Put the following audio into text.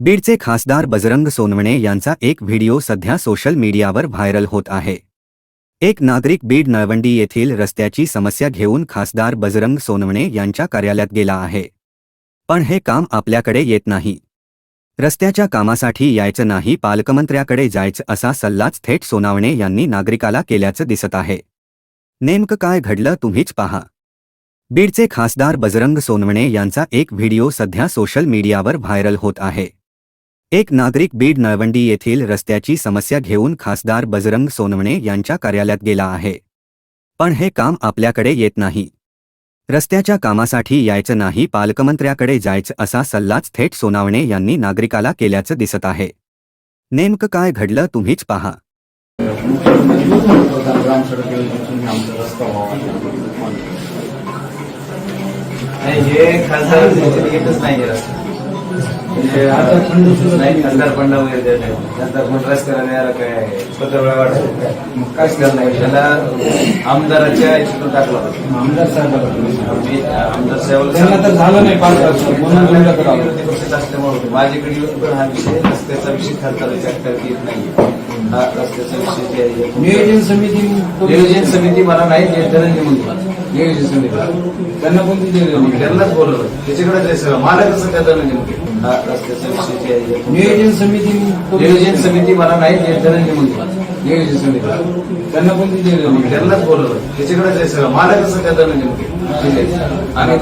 बीडचे खासदार बजरंग सोनवणे यांचा एक व्हिडिओ सध्या सोशल मीडियावर व्हायरल होत आहे. एक नागरिक बीड नळवंडी येथील रस्त्याची समस्या घेऊन खासदार बजरंग सोनवणे यांच्या कार्यालयात गेला आहे. पण हे काम आपल्याकडे येत नाही. रस्त्याच्या कामासाठी यायचं नाही पालकमंत्र्याकडे जायचं असा सल्लाच थेट सोनावणे यांनी नागरिकाला केल्याचं दिसत आहे. नेमकं काय घडलं तुम्हीच पहा. बीडचे खासदार बजरंग सोनवणे यांचा एक व्हिडिओ सध्या सोशल मीडियावर व्हायरल होत आहे. एक नागरिक बीड नळवंडी येथील रस्त्याची समस्या घेऊन खासदार बजरंग सोनवणे यांच्या कार्यालयात गेला आहे. पण हे काम आपल्याकडे येत नाही. रस्त्याच्या कामासाठी यायचं नाही पालकमंत्र्याकडे जायचं असा सल्लाच थेट सोनावणे यांनी नागरिकाला केल्याचं दिसत आहे. नेमकं काय घडलं तुम्हीच पहा. हे खासदार नाही रस्ता. आता नाही खासदार फंड वगैरे देत नाही खासदार फंड रस्त्याला यायला काय वाटत मग करणार नाही. त्याला आमदाराच्या याच्यातून टाकला होता. आमदार साहेबाला आमदार साहेबाला तर झालं नाही पाच वर्ष. म्हणून असल्यामुळे. माझ्याकडे येऊन पण हा विषय रस्त्याचा विषय येत नाही. हा रस्त्याचा विषय जे आहे. नियोजन समिती नियोजन समिती मला नाही धनंजय मुंडे नियोजन समिती. त्यांना कोणती? त्यांनाच बोलवलं. त्याच्याकडे मला कसं काय धनंजय हा नियोजन समिती नियोजन समिती मला नाही नियोजन समिती. त्यांना कोणती त्यांनाच बोलवलं. त्याच्याकडेच आहे सगळं. मला कसं काय धनंजय आणि